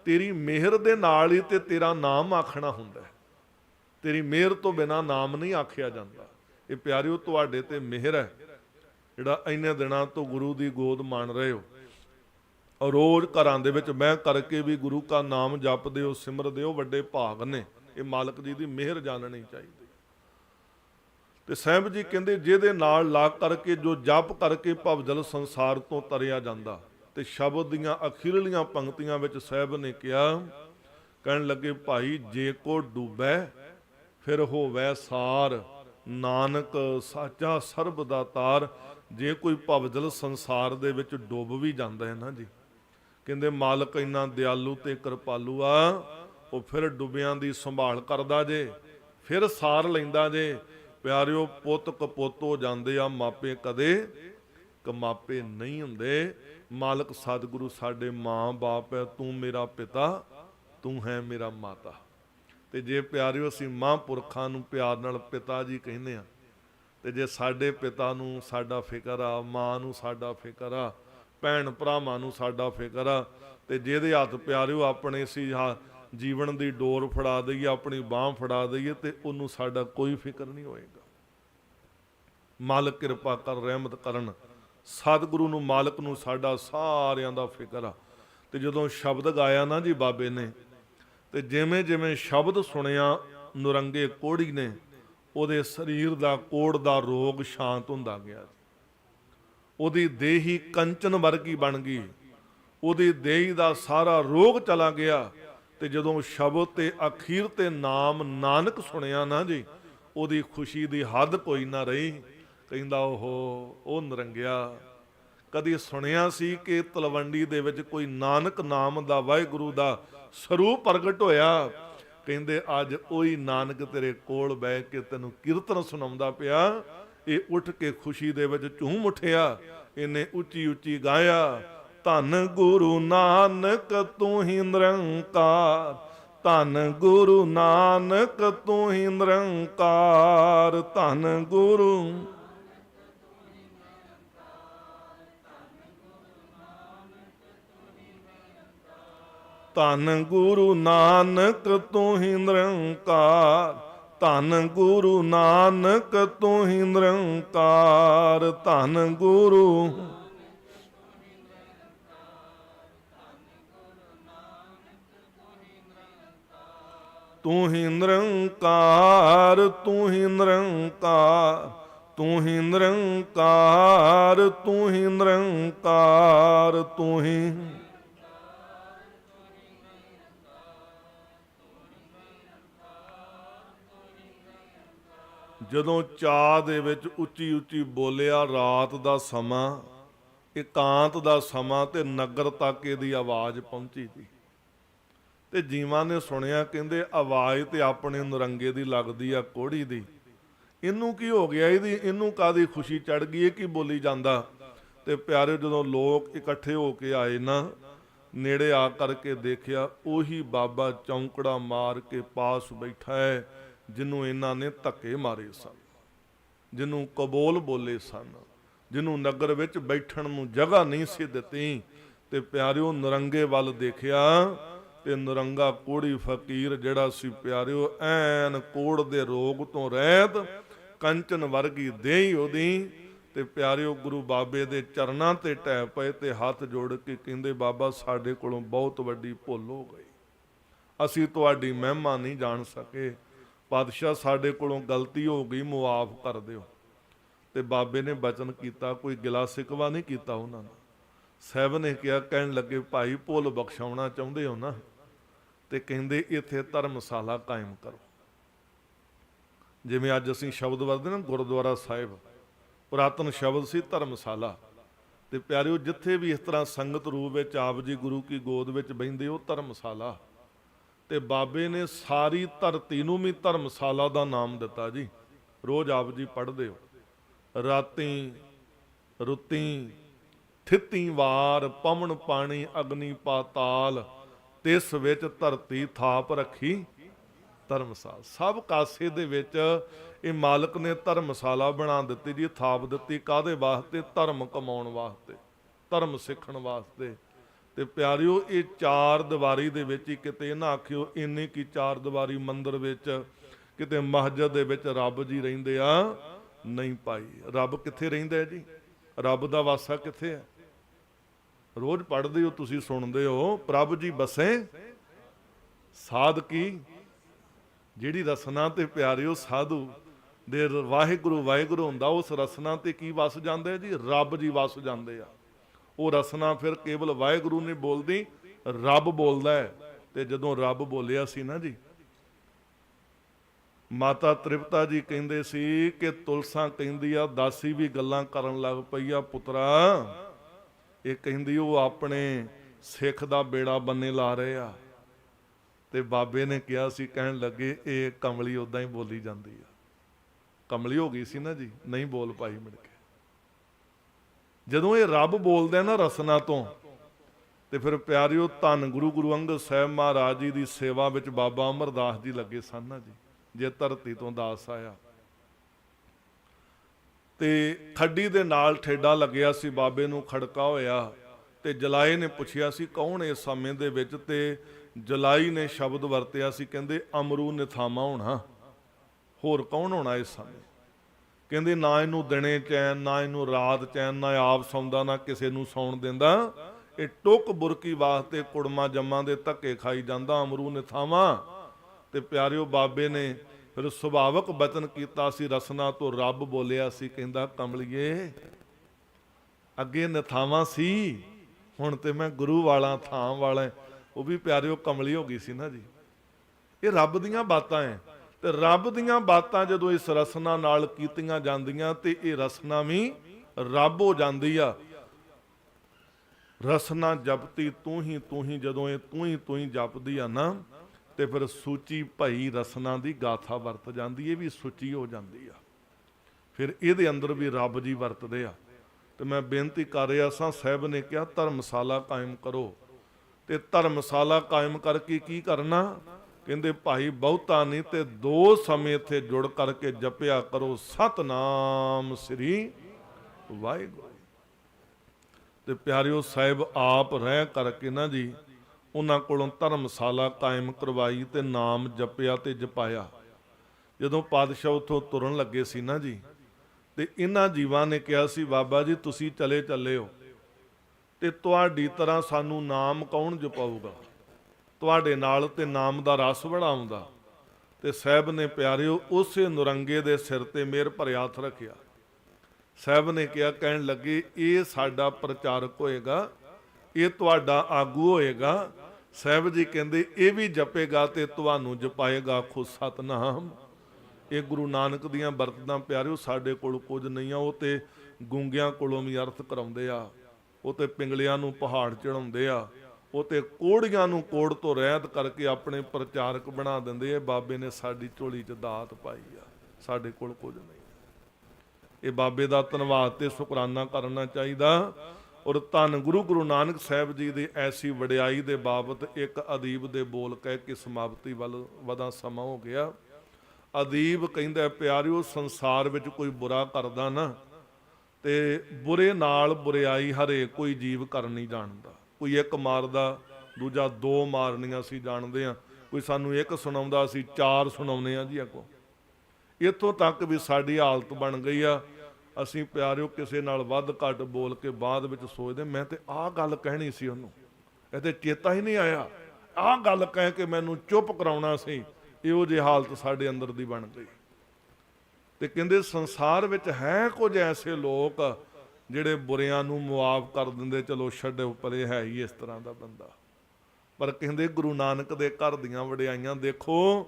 ਤੇਰੀ ਮਿਹਰ ਦੇ ਨਾਲ ਹੀ ਤੇ ਤੇਰਾ ਨਾਮ ਆਖਣਾ ਹੁੰਦਾ ਹੈ। ਤੇਰੀ ਮਿਹਰ ਤੋਂ ਬਿਨਾ ਨਾਮ ਨਹੀਂ ਆਖਿਆ ਜਾਂਦਾ। ਇਹ ਪਿਆਰਿਓ, ਤੁਹਾਡੇ ਤੇ ਮਿਹਰ ਹੈ, ਜਿਹੜਾ ਇੰਨੇ ਦਿਨਾਂ ਤੋਂ ਗੁਰੂ ਦੀ ਗੋਦ ਮੰਨ ਰਹੇ ਹੋ। ਔਰ ਰੋਜ਼ ਘਰਾਂ ਦੇ ਵਿੱਚ ਮੈਂ ਕਰਕੇ ਵੀ ਗੁਰੂ ਦਾ ਨਾਮ ਜਪਦੇ ਹੋ, ਸਿਮਰਦੇ ਹੋ, ਵੱਡੇ ਭਾਗ ਨੇ। ਇਹ ਮਾਲਕ ਜੀ ਦੀ ਮਿਹਰ ਜਾਣਨੀ ਚਾਹੀਦੀ। ਤੇ ਸਾਹਿਬ ਜੀ ਕਹਿੰਦੇ, ਜਿਹਦੇ ਨਾਲ ਲਾਗ ਕਰਕੇ, ਜੋ ਜਪ ਕਰਕੇ ਭਵਜਲ ਸੰਸਾਰ ਤੋਂ ਤਰਿਆ ਜਾਂਦਾ, ਤੇ ਸ਼ਬਦ ਦੀਆਂ ਅਖੀਰਲੀਆਂ ਪੰਕਤੀਆਂ ਵਿੱਚ ਸਾਹਿਬ ਨੇ ਕਿਹਾ, ਕਹਿਣ ਲੱਗੇ, ਭਾਈ, ਜੇ ਕੋ ਡੂਬੈ, ਫਿਰ ਹੋਵੇ ਸਾਰ। ਨਾਨਕ ਸਾਚਾ ਸਰਬ ਦਾ ਤਾਰ। ਜੇ ਕੋਈ ਭਵਜਲ ਸੰਸਾਰ ਦੇ ਵਿੱਚ ਡੁੱਬ ਵੀ ਜਾਂਦਾ ਹੈ ਨਾ ਜੀ। ਕਹਿੰਦੇ, ਮਾਲਕ ਇੰਨਾ ਦਿਆਲੂ ਤੇ ਕਿਰਪਾਲੂ ਆ ਉਹ ਫਿਰ ਡੁੱਬਿਆਂ ਦੀ ਸੰਭਾਲ ਕਰਦਾ ਜੇ, ਫਿਰ ਸਾਰ ਲੈਂਦਾ ਜੇ। ਪਿਆਰਿਓ, ਪੁੱਤ ਕਪੁੱਤ ਜਾਂਦੇ ਆ ਮਾਪੇ ਕਦੇ ਕਮਾਪੇ ਨਹੀਂ ਹੁੰਦੇ। ਮਾਲਕ ਸਤਿਗੁਰੂ ਸਾਡੇ ਮਾਂ ਬਾਪ ਹੈ, ਤੂੰ ਮੇਰਾ ਪਿਤਾ, ਤੂੰ ਹੈ ਮੇਰਾ ਮਾਤਾ। ਤੇ ਜੇ ਪਿਆਰਿਓ, ਅਸੀਂ ਮਹਾਂਪੁਰਖਾਂ ਨੂੰ ਪਿਆਰ ਨਾਲ ਪਿਤਾ ਜੀ ਕਹਿੰਦੇ ਆ, ਤੇ ਜੇ ਸਾਡੇ ਪਿਤਾ ਨੂੰ ਸਾਡਾ ਫਿਕਰ ਆ, ਮਾਂ ਨੂੰ ਸਾਡਾ ਫਿਕਰ ਆ, ਭੈਣ ਭਰਾਵਾਂ ਨੂੰ ਸਾਡਾ ਫਿਕਰ ਆ, ਤੇ ਜਿਹਦੇ ਹੱਥ ਪਿਆਰਿਓ ਆਪਣੇ ਸੀ, ਹਾ ਜੀਵਨ ਦੀ ਡੋਰ ਫੜਾ ਦਈਏ, ਆਪਣੀ ਬਾਹ ਫੜਾ ਦਈਏ ਤੇ ਉਹਨੂੰ ਸਾਡਾ ਕੋਈ ਫਿਕਰ ਨਹੀਂ ਹੋਏਗਾ। ਮਾਲਕ ਕਿਰਪਾ ਕਰ, ਰਹਿਮਤ ਕਰਨ। ਸਤਿਗੁਰੂ ਨੂੰ, ਮਾਲਕ ਨੂੰ ਸਾਡਾ ਸਾਰਿਆਂ ਦਾ ਫਿਕਰ ਆ। ਤੇ ਜਦੋਂ ਸ਼ਬਦ ਗਾਇਆ ਨਾ ਜੀ ਬਾਬੇ ਨੇ, ਤੇ ਜਿਵੇਂ ਜਿਵੇਂ ਸ਼ਬਦ ਸੁਣਿਆ, ਨੁਰੰਗੇ ਕੋੜੀ ਨੇ, ਉਹਦੇ ਸਰੀਰ ਦਾ ਕੋੜ ਦਾ ਰੋਗ ਸ਼ਾਂਤ ਹੁੰਦਾ ਗਿਆ ਉਹਦੀ ਦੇਹੀ ਕੰਚਨ ਵਰਗੀ ਬਣ ਗਈ। ਉਹਦੀ ਦੇਹੀ ਦਾ ਸਾਰਾ ਰੋਗ ਚਲਾ ਗਿਆ। ਤੇ ਜਦੋਂ ਸ਼ਬਦ ਤੇ ਅਖੀਰ ਤੇ ਨਾਮ ਨਾਨਕ ਸੁਣਿਆ ਨਾ ਜੀ, ਉਹਦੀ ਖੁਸ਼ੀ ਦੀ ਹੱਦ ਕੋਈ ਨਾ ਰਹੀ। ਕਹਿੰਦਾ ਉਹ ਉਹ ਨਰੰਗਿਆ, ਕਦੀ ਸੁਣਿਆ ਸੀ ਕਿ ਤਲਵੰਡੀ ਦੇ ਵਿੱਚ ਕੋਈ ਨਾਨਕ ਨਾਮ ਦਾ ਵਾਹਿਗੁਰੂ ਦਾ ਸਰੂਪ ਪ੍ਰਗਟ ਹੋਇਆ? ਕਹਿੰਦੇ, ਅੱਜ ਉਹੀ ਨਾਨਕ ਤੇਰੇ ਕੋਲ ਬਹਿ ਕੇ ਤੈਨੂੰ ਕੀਰਤਨ ਸੁਣਾਉਂਦਾ ਪਿਆ। ਇਹ ਉੱਠ ਕੇ ਖੁਸ਼ੀ ਦੇ ਵਿੱਚ ਝੂਮ ਉੱਠਿਆ। ਇਹਨੇ ਉੱਚੀ ਉੱਚੀ ਗਾਇਆ। ਧੰਨ ਗੁਰੂ ਨਾਨਕ ਤੂੰ ਹੀ ਨਿਰੰਕਾਰ। ਧੰਨ ਗੁਰੂ ਨਾਨਕ ਤੂੰ ਹੀ ਨਿਰੰਕਾਰ। ਧੰਨ ਗੁਰੂ ਧੰਨ ਗੁਰੂ ਨਾਨਕ ਤੂੰ ਹੀ ਨਿਰੰਕਾਰ। ਧੰਨ ਗੁਰੂ ਨਾਨਕ ਤੂੰ ਹੀ ਨਿਰੰਕਾਰ। ਧੰਨ ਗੁਰੂ ਤੂੰ ਹੀ ਨਿਰੰਕਾਰ, ਤੂੰ ਹੀ ਨਿਰੰਕਾਰ, ਤੂੰ ਹੀ ਨਿਰੰਕਾਰ, ਤੂੰ ਹੀ ਨਿਰੰਕਾਰ, ਤੂੰ ਹੀ ਜਦੋਂ ਚਾਹ ਦੇ ਵਿੱਚ ਉੱਚੀ ਉੱਚੀ ਬੋਲਿਆ ਰਾਤ ਦਾ ਸਮਾਂ, ਇਕਾਂਤ ਦਾ ਸਮਾਂ ਤੇ ਨਗਰ ਤੱਕ ਇਹਦੀ ਆਵਾਜ਼ ਪਹੁੰਚੀ ਸੀ। ਤੇ ਜੀਵਾਂ ਨੇ ਸੁਣਿਆ, ਕਹਿੰਦੇ ਆਵਾਜ਼ ਤੇ ਆਪਣੇ ਨਰੰਗੇ ਦੀ ਲੱਗਦੀ ਆ ਕੋੜੀ ਦੀ। ਇਹਨੂੰ ਕੀ ਹੋ ਗਿਆ? ਇਹਦੀ, ਇਹਨੂੰ ਕਾਦੀ ਖੁਸ਼ੀ ਚੜ ਗਈ? ਇਹ ਕੀ ਬੋਲੀ ਜਾਂਦਾ? ਤੇ ਪਿਆਰੇ, ਜਦੋਂ ਲੋਕ ਇਕੱਠੇ ਹੋ ਕੇ ਆਏ ਨਾ, ਨੇੜੇ ਆ ਕਰਕੇ ਦੇਖਿਆ, ਉਹੀ ਬਾਬਾ ਚੌਂਕੜਾ ਮਾਰ ਕੇ ਪਾਸ ਬੈਠਾ ਹੈ, ਜਿਹਨੂੰ ਇਹਨਾਂ ਨੇ ਧੱਕੇ ਮਾਰੇ ਸਨ, ਜਿਹਨੂੰ ਕਬੋਲ ਬੋਲੇ ਸਨ, ਜਿਹਨੂੰ ਨਗਰ ਵਿੱਚ ਬੈਠਣ ਨੂੰ ਜਗ੍ਹਾ ਨਹੀਂ ਸੀ ਦਿੱਤੀ। ਤੇ ਪਿਆਰਿਓ, ਨਰੰਗੇ ਵੱਲ ਦੇਖਿਆ ਤੇ ਨਰੰਗਾ ਕੋੜੀ ਫਕੀਰ ਜਿਹੜਾ ਸੀ ਪਿਆਰਿਓ, ਐਨ ਕੋੜ ਦੇ ਰੋਗ ਤੋਂ ਰਹਿਤ, ਕੰਚਨ ਵਰਗੀ ਦੇਹੀ ਉਹਦੀ। ਤੇ ਪਿਆਰਿਓ ਗੁਰੂ ਬਾਬੇ ਦੇ ਚਰਨਾਂ ਤੇ ਟੈ ਪਏ ਤੇ ਹੱਥ ਜੋੜ ਕੇ ਕਹਿੰਦੇ, ਬਾਬਾ, ਸਾਡੇ ਕੋਲੋਂ ਬਹੁਤ ਵੱਡੀ ਭੁੱਲ ਹੋ ਗਈ। ਅਸੀਂ ਤੁਹਾਡੀ ਮਹਿਮਾ ਨਹੀਂ ਜਾਣ ਸਕੇ। ਪਾਤਸ਼ਾਹ, ਸਾਡੇ ਕੋਲੋਂ ਗਲਤੀ ਹੋ ਗਈ, ਮੁਆਫ ਕਰ ਦਿਓ। ਤੇ ਬਾਬੇ ਨੇ ਬਚਨ ਕੀਤਾ, ਕੋਈ ਗਿਲਾ ਸਿਕਵਾ ਨਹੀਂ ਕੀਤਾ ਉਹਨਾਂ ਨੇ ਸਾਹਿਬ ਨੇ ਕਿਹਾ, ਕਹਿਣ ਲੱਗੇ, ਭਾਈ, ਭੁੱਲ ਬਖਸ਼ਾਉਣਾ ਚਾਹੁੰਦੇ ਹੋ ਨਾ? ਤੇ ਕਹਿੰਦੇ ਇੱਥੇ ਧਰਮਸ਼ਾਲਾ ਕਾਇਮ ਕਰੋ। ਜਿਵੇਂ ਅੱਜ ਅਸੀਂ ਸ਼ਬਦ ਵਰਦੇ ਨਾ ਗੁਰਦੁਆਰਾ ਸਾਹਿਬ, ਪੁਰਾਤਨ ਸ਼ਬਦ ਸੀ ਧਰਮਸ਼ਾਲਾ। ਤੇ ਪਿਆਰਿਓ, ਜਿੱਥੇ ਵੀ ਇਸ ਤਰ੍ਹਾਂ ਸੰਗਤ ਰੂਪ ਵਿੱਚ ਆਪ ਜੀ ਗੁਰੂ ਕੀ ਗੋਦ ਵਿੱਚ ਬੈੰਦੇ ਹੋ ਧਰਮਸ਼ਾਲਾ। ਤੇ ਬਾਬੇ ਨੇ ਸਾਰੀ ਧਰਤੀ ਨੂੰ ਵੀ ਧਰਮਸ਼ਾਲਾ ਦਾ ਨਾਮ ਦਿੱਤਾ ਜੀ। ਰੋਜ਼ ਆਪ ਜੀ ਪੜ੍ਹਦੇ ਹੋ। ਰਾਤੀ ਰੁੱਤੀ, ਥਿੱਤੀ ਵਾਰ ਪਵਨ ਪਾਣੀ, ਅਗਨੀ ਪਾਤਾਲ ਤਿਸ ਵਿੱਚ ਧਰਤੀ ਥਾਪ ਰੱਖੀ ਧਰਮਸਾਲ। ਸਭ ਕਾਸੇ ਦੇ ਵਿੱਚ ਇਹ ਮਾਲਕ ਨੇ ਧਰਮਸ਼ਾਲਾ ਬਣਾ ਦਿੱਤੀ ਜੀ, ਥਾਪ ਦਿੱਤੀ ਕਾਦੇ ਵਾਸਤੇ? ਧਰਮ ਕਮਾਉਣ ਵਾਸਤੇ, ਧਰਮ ਸਿੱਖਣ ਵਾਸਤੇ। ਤੇ ਪਿਆਰਿਓ, ਇਹ ਚਾਰ ਦੀਵਾਰੀ ਦੇ ਵਿੱਚ ਹੀ ਕਿਤੇ ਨਾ ਆਖਿਓ, ਇੰਨੇ ਕੀ ਚਾਰ ਦੀਵਾਰੀ ਮੰਦਿਰ ਵਿੱਚ ਕਿਤੇ ਮਸਜਿਦ ਦੇ ਵਿੱਚ ਰੱਬ ਜੀ ਰਹਿੰਦੇ ਆ, ਨਹੀਂ ਪਾਈ ਰੱਬ ਕਿੱਥੇ ਰਹਿੰਦਾ ਹੈ ਜੀ? ਰੱਬ ਦਾ ਵਾਸਾ ਕਿੱਥੇ ਹੈ? ਰੋਜ਼ ਪੜ੍ਹਦੇ ਹੋ, ਤੁਸੀਂ ਸੁਣਦੇ ਹੋ, ਪ੍ਰਭ ਜੀ ਬਸੇ ਸਾਧ ਕੀ ਜਿਹੜੀ ਰਸਨਾ ਤੇ ਪਿਆਰਿਓ ਸਾਧੂ ਦੇ ਵਾਹਿਗੁਰੂ ਵਾਹਿਗੁਰੂ ਹੁੰਦਾ, ਉਸ ਰਸਨਾ ਤੇ ਕੀ ਵਸ ਜਾਂਦੇ ਜੀ? ਰੱਬ ਜੀ ਵਸ ਜਾਂਦੇ ਆ। ਉਹ ਰਸਨਾ ਫਿਰ ਕੇਵਲ ਵਾਹਿਗੁਰੂ ਨਹੀਂ ਬੋਲਦੀ, ਰੱਬ ਬੋਲਦਾ ਹੈ। ਤੇ ਜਦੋਂ ਰੱਬ ਬੋਲਿਆ ਸੀ ਨਾ ਜੀ, ਮਾਤਾ ਤ੍ਰਿਪਤਾ ਜੀ ਕਹਿੰਦੇ ਸੀ ਕਿ ਤੁਲਸਾਂ ਕਹਿੰਦੀ ਆ, ਦਾਸੀ ਵੀ ਗੱਲਾਂ ਕਰਨ ਲੱਗ ਪਈ ਆ ਪੁੱਤਰਾ। ਇਹ ਕਹਿੰਦੀ, ਉਹ ਆਪਣੇ ਸਿੱਖ ਦਾ ਬੇੜਾ ਬੰਨੇ ਲਾ ਰਹੇ ਆ। ਤੇ ਬਾਬੇ ਨੇ ਕਿਹਾ ਸੀ, ਕਹਿਣ ਲੱਗੇ, ਇਹ ਕਮਲੀ ਉਦਾਂ ਹੀ ਬੋਲੀ ਜਾਂਦੀ ਆ। ਕਮਲੀ ਹੋ ਗਈ ਸੀ ਨਾ ਜੀ, ਨਹੀਂ ਬੋਲ ਪਾਈ ਮਿਲ ਕੇ। ਜਦੋਂ ਇਹ ਰੱਬ ਬੋਲਦਾ ਨਾ ਰਸਨਾ ਤੋਂ, ਤੇ ਫਿਰ ਪਿਆਰਿਓ, ਧੰਨ ਗੁਰੂ ਗੁਰੂ ਅੰਗਦ ਸਾਹਿਬ ਮਹਾਰਾਜ ਜੀ ਦੀ ਸੇਵਾ ਵਿੱਚ ਬਾਬਾ ਅਮਰਦਾਸ ਜੀ ਲੱਗੇ ਸਨ ਨਾ ਜੀ, ਜੇ ਧਰਤੀ ਤੋਂ ਦਾਸ ਆਇਆ। ਤੇ ਖੱਡੀ ਦੇ ਨਾਲ ਠੇਡਾ ਲੱਗਿਆ ਸੀ, ਬਾਬੇ ਨੂੰ ਖੜਕਾ ਹੋਇਆ ਤੇ ਜਲਾਏ ਨੇ ਪੁੱਛਿਆ ਸੀ, ਕੌਣ ਇਸ ਸਮੇਂ ਦੇ ਵਿੱਚ? ਤੇ ਜਲਾਈ ਨੇ ਸ਼ਬਦ ਵਰਤਿਆ ਸੀ, ਕਹਿੰਦੇ, ਅਮਰੂ ਨਿਥਾਮਾ ਹੋਣਾ। ਹੋਰ ਕੌਣ ਹੋਣਾ ਇਸ ਸਮੇਂ? ਕਹਿੰਦੇ, ਨਾ ਇਹਨੂੰ ਦਿਨੇ ਚੈਨ, ਨਾ ਇਹਨੂੰ ਰਾਤ ਚੈਨ, ਨਾ ਆਪ ਸੌਂਦਾ, ਨਾ ਕਿਸੇ ਨੂੰ ਸੌਣ ਦਿੰਦਾ। ਇਹ ਟੁੱਕ ਬੁਰਕੀ ਵਾਸਤੇ ਕੁੜਮਾ ਜੰਮਾਂ ਦੇ ਧੱਕੇ ਖਾਈ ਜਾਂਦਾ ਅਮਰੂ ਨਿਥਾਵਾਂ ਤੇ ਪਿਆਰਿਓ, ਬਾਬੇ ਨੇ ਫਿਰ ਸੁਭਾਵਕ ਬਚਨ ਕੀਤਾ ਸੀ, ਰਸਨਾ ਤੋਂ ਰੱਬ ਬੋਲਿਆ ਸੀ, ਕਹਿੰਦਾ, ਕਮਲਿਏ, ਅੱਗੇ ਨਥਾਵਾਂ ਸੀ, ਹੁਣ ਤੇ ਮੈਂ ਗੁਰੂ ਵਾਲਾ, ਥਾਂ ਵਾਲਾ ਉਹ ਵੀ ਪਿਆਰਿਓ, ਕਮਲੀ ਹੋ ਗਈ ਸੀ ਨਾ ਜੀ। ਇਹ ਰੱਬ ਦੀਆਂ ਬਾਤਾਂ ਐ ਤੇ ਰੱਬ ਦੀਆਂ ਬਾਤਾਂ ਜਦੋਂ ਇਸ ਰਸਨਾ ਨਾਲ ਕੀਤੀਆਂ ਜਾਂਦੀਆਂ, ਤੇ ਇਹ ਰਸਨਾ ਵੀ ਰੱਬ ਹੋ ਜਾਂਦੀ ਆ। ਰਸਨਾ ਜਪਤੀ, ਤੂੰ ਹੀ ਤੂੰ ਹੀ, ਜਦੋਂ ਇਹ ਤੂੰ ਹੀ ਤੂੰ ਹੀ ਜਪਦੀ ਆ ਨਾ ਤੇ ਫਿਰ ਸੂਚੀ ਭਾਈ ਰਸਨਾ ਦੀ ਗਾਥਾ ਵਰਤ ਜਾਂਦੀ ਇਹ ਵੀ ਸੂਚੀ ਹੋ ਜਾਂਦੀ ਆ। ਫਿਰ ਇਹਦੇ ਅੰਦਰ ਵੀ ਰੱਬ ਜੀ ਵਰਤਦੇ ਆ। ਤੇ ਮੈਂ ਬੇਨਤੀ ਕਰ ਰਿਹਾ ਸਾਂ, ਸਾਹਿਬ ਨੇ ਕਿਹਾ, ਧਰਮਸ਼ਾਲਾ ਕਾਇਮ ਕਰੋ। ਤੇ ਧਰਮਸ਼ਾਲਾ ਕਾਇਮ ਕਰਕੇ ਕੀ ਕਰਨਾ? ਕਹਿੰਦੇ, ਭਾਈ ਬਹੁਤਾ ਨਹੀਂ ਤੇ ਦੋ ਸਮੇਂ ਇੱਥੇ ਜੁੜ ਕਰਕੇ ਜਪਿਆ ਕਰੋ। ਸਤਨਾਮ ਸ੍ਰੀ ਵਾਹਿਗੁਰੂ। ਤੇ ਪਿਆਰਿਓ, ਸਾਹਿਬ ਆਪ ਰਹਿ ਕਰਕੇ ਨਾ ਜੀ ਉਹਨਾਂ ਕੋਲੋਂ ਧਰਮਸ਼ਾਲਾ ਕਾਇਮ ਕਰਵਾਈ ਤੇ ਨਾਮ ਜਪਿਆ ਤੇ ਜਪਾਇਆ। ਜਦੋਂ ਪਾਤਸ਼ਾਹ ਉਥੋਂ ਤੁਰਨ ਲੱਗੇ ਸੀ ਨਾ ਜੀ, ਤੇ ਇਹਨਾਂ ਜੀਵਾਂ ਨੇ ਕਿਹਾ ਸੀ, ਬਾਬਾ ਜੀ, ਤੁਸੀਂ ਚਲੇ ਚੱਲੇ ਹੋ ਤੇ ਤੁਹਾਡੀ ਤਰ੍ਹਾਂ ਸਾਨੂੰ ਨਾਮ ਕੌਣ ਜਪਾਊਗਾ? ਤੁਹਾਡੇ ਨਾਲ ਤੇ ਨਾਮ ਦਾ ਰਸ ਬੜਾ ਆਉਂਦਾ ਤੇ ਸਾਹਿਬ ਨੇ ਪਿਆਰਿਓ, ਉਸੇ ਨੁਰੰਗੇ ਦੇ ਸਿਰ ਤੇ ਮੇਰ ਭਰਿਆਥ ਰੱਖਿਆ। ਸਾਹਿਬ ਨੇ ਕਿਹਾ, ਕਹਿਣ ਲੱਗੇ, ਇਹ ਸਾਡਾ ਪ੍ਰਚਾਰਕ ਹੋਏਗਾ, ਇਹ ਤੁਹਾਡਾ ਆਗੂ ਹੋਏਗਾ ਸਾਹਿਬ ਜੀ ਕਹਿੰਦੇ, ਇਹ ਵੀ ਜਪੇਗਾ ਤੇ ਤੁਹਾਨੂੰ ਜਪਾਏਗਾ ਖੁਦ ਸਤਨਾਮ। ਇਹ ਗੁਰੂ ਨਾਨਕ ਦੀਆਂ ਵਰਤਦਾਂ ਪਿਆਰਿਓ, ਸਾਡੇ ਕੋਲ ਕੁਝ ਨਹੀਂ ਆ, ਉਹ ਤੇ ਗੁੰਗਿਆਂ ਕੋਲੋਂ ਵੀ ਅਰਥ ਕਰਾਉਂਦੇ ਆ। ਉਹ ਤੇ ਪਿੰਗਲਿਆਂ ਨੂੰ ਪਹਾੜ ਚੜਾਉਂਦੇ ਆ। ਉਹ ਤੇ ਕੋੜੀਆਂ ਨੂੰ ਕੋੜ ਤੋਂ ਰਹਿਤ ਕਰਕੇ ਆਪਣੇ ਪ੍ਰਚਾਰਕ ਬਣਾ ਦਿੰਦੇ ਆ। ਬਾਬੇ ਨੇ ਸਾਡੀ ਝੋਲੀ 'ਚ ਦਾਤ ਪਾਈ ਆ। ਸਾਡੇ ਕੋਲ ਕੁਝ ਨਹੀਂ। ਇਹ ਬਾਬੇ ਦਾ ਧੰਨਵਾਦ ਤੇ ਸ਼ੁਕਰਾਨਾ ਕਰਨਾ ਚਾਹੀਦਾ। ਔਰ ਧੰਨ ਗੁਰੂ ਗੁਰੂ ਨਾਨਕ ਸਾਹਿਬ ਜੀ ਦੀ ਐਸੀ ਵਡਿਆਈ ਦੇ ਬਾਬਤ ਇੱਕ ਅਦੀਬ ਦੇ ਬੋਲ ਕਹਿ ਕੇ ਸਮਾਪਤੀ ਵੱਲ ਵਧਾ ਸਮਾਂ ਹੋ ਗਿਆ। ਅਦੀਬ ਕਹਿੰਦਾ ਹੈ, ਪਿਆਰਿਓ ਸੰਸਾਰ ਵਿੱਚ ਕੋਈ ਬੁਰਾ ਕਰਦਾ ਨਾ ਤੇ ਬੁਰੇ ਨਾਲ ਬੁਰਿਆਈ ਹਰੇ ਕੋਈ ਜੀਵ ਕਰ ਨਹੀਂ ਜਾਣਦਾ। ਕੋਈ ਇੱਕ ਮਾਰਦਾ ਦੂਜਾ ਦੋ ਮਾਰਨੀਆਂ ਸੀ ਜਾਣਦੇ ਆ ਕੋਈ ਸਾਨੂੰ ਇੱਕ ਸੁਣਾਉਂਦਾ ਸੀ ਚਾਰ ਸੁਣਾਉਂਦੇ ਆ ਜੀ ਅੱਗੋਂ। ਇੱਥੋਂ ਤੱਕ ਵੀ ਸਾਡੀ ਹਾਲਤ ਬਣ ਗਈ ਆ। ਅਸੀਂ ਪਿਆਰਿਓ ਕਿਸੇ ਨਾਲ ਵੱਧ ਘੱਟ ਬੋਲ ਕੇ ਬਾਅਦ ਵਿੱਚ ਸੋਚਦੇ, ਮੈਂ ਤੇ ਆਹ ਗੱਲ ਕਹਿਣੀ ਸੀ ਉਹਨੂੰ। ਇਹ ਤੇ ਚੇਤਾ ਹੀ ਨਹੀਂ ਆਇਆ। ਆਹ ਗੱਲ ਕਹਿ ਕੇ ਮੈਨੂੰ ਚੁੱਪ ਕਰਾਉਣਾ ਸੀ। ਇਹੋ ਜਿਹੀ ਹਾਲਤ ਸਾਡੇ ਅੰਦਰ ਦੀ ਬਣ ਗਈ। ਤੇ ਕਹਿੰਦੇ, ਸੰਸਾਰ ਵਿੱਚ ਹੈ ਕੁਝ ਐਸੇ ਲੋਕ ਜਿਹੜੇ ਬੁਰਿਆਂ ਨੂੰ ਮੁਆਫ ਕਰ ਦਿੰਦੇ, ਚਲੋ ਛੱਡੋ ਪਰੇ ਹੈ ਹੀ ਇਸ ਤਰ੍ਹਾਂ ਦਾ ਬੰਦਾ। ਪਰ ਕਹਿੰਦੇ, ਗੁਰੂ ਨਾਨਕ ਦੇ ਘਰ ਦੀਆਂ ਵਡਿਆਈਆਂ ਦੇਖੋ,